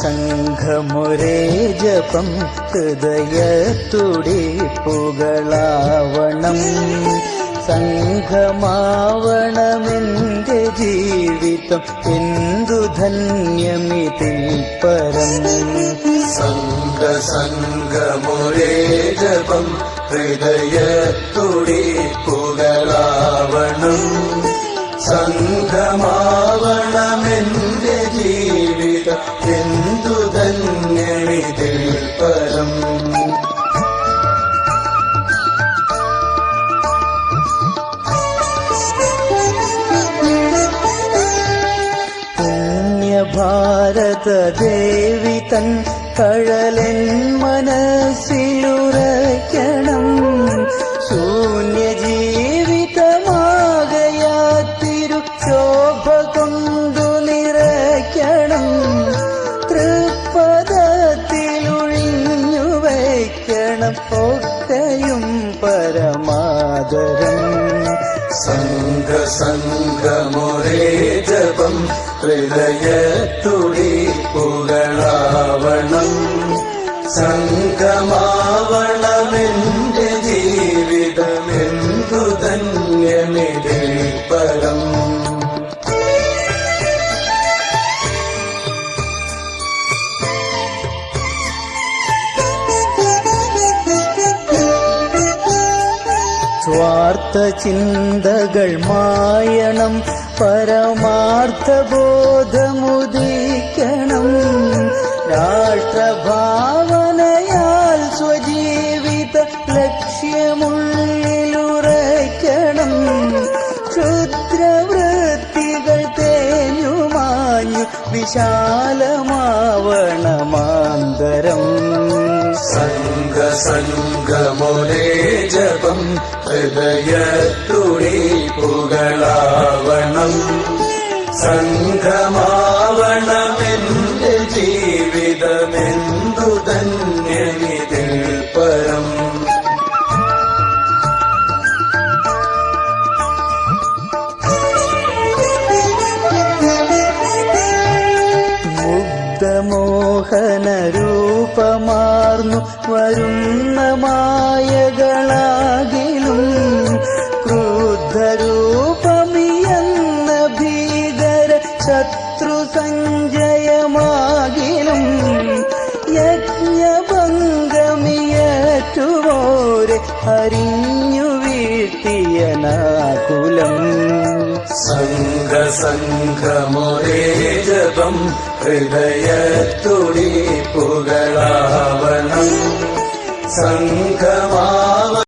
സംഘമൊരേ ജപം ഹൃദയത്തുടിപ്പുകളാവണം സംഘമാവണമെന്റെ ജീവിതം എന്തു ധന്യമിതിൽ പരം. സംഘ സംഘമൊരേ ജപം ഹൃദയത്തുടിപ്പുകളാവണം പുണ്യഭാരത ദേവി തൻ കഴലൻ മനസ്സിലുറയ്ക്കണം. ശൂന്യ ജീവിതമാകയാത്തിരു ശോഭ കൊണ്ടു നിറയ്ക്കണം തൃപ്പദത്തിലൊഴിഞ്ഞു വയ്ക്കണം ഒക്കെയും പരമാദരം. സംഘ സംഘമൊരേ ജപം ഹൃദയത്തുടിപ്പുകളാവണം സംഘമാവണമെന്റെ ജീവിതമെന്തു ധന്യമിതിൽ പരം സ്വാർത്ഥ ചിന്തകൾ മായണം. പരമാർത്ഥ ബോധമുദിക്കണം സ്വജീവിത ലക്ഷ്യമുള്ളിലുറയ്ക്കണം. ക്ഷുദ്രവൃത്തികൾ തേഞ്ഞുമാഞ്ഞു വിശാലമാവണമാന്തരം. സംഘ സംഘമൊരേ ജപം ഹൃദയത്തുടിപ്പുകളാവണം സംഘമാവണമെന്റെ ജീവിതമെന്തു ധന്യമിതിൽ മുഗ്ധമോഹന രൂപമാർന്നു വരുന്ന മായകളാകിലും ക്രുദ്ധരൂപമിയെന്ന ഭീകര ശത്രു സഞ്ജയമാകിലും യജ്ഞഭംഗമിയേറ്റുവോരെ അറിഞ്ഞു വീഴ്ത്തിയ നാകുലം. സംഘ സംഘമൊരേ ജപം संहिकमा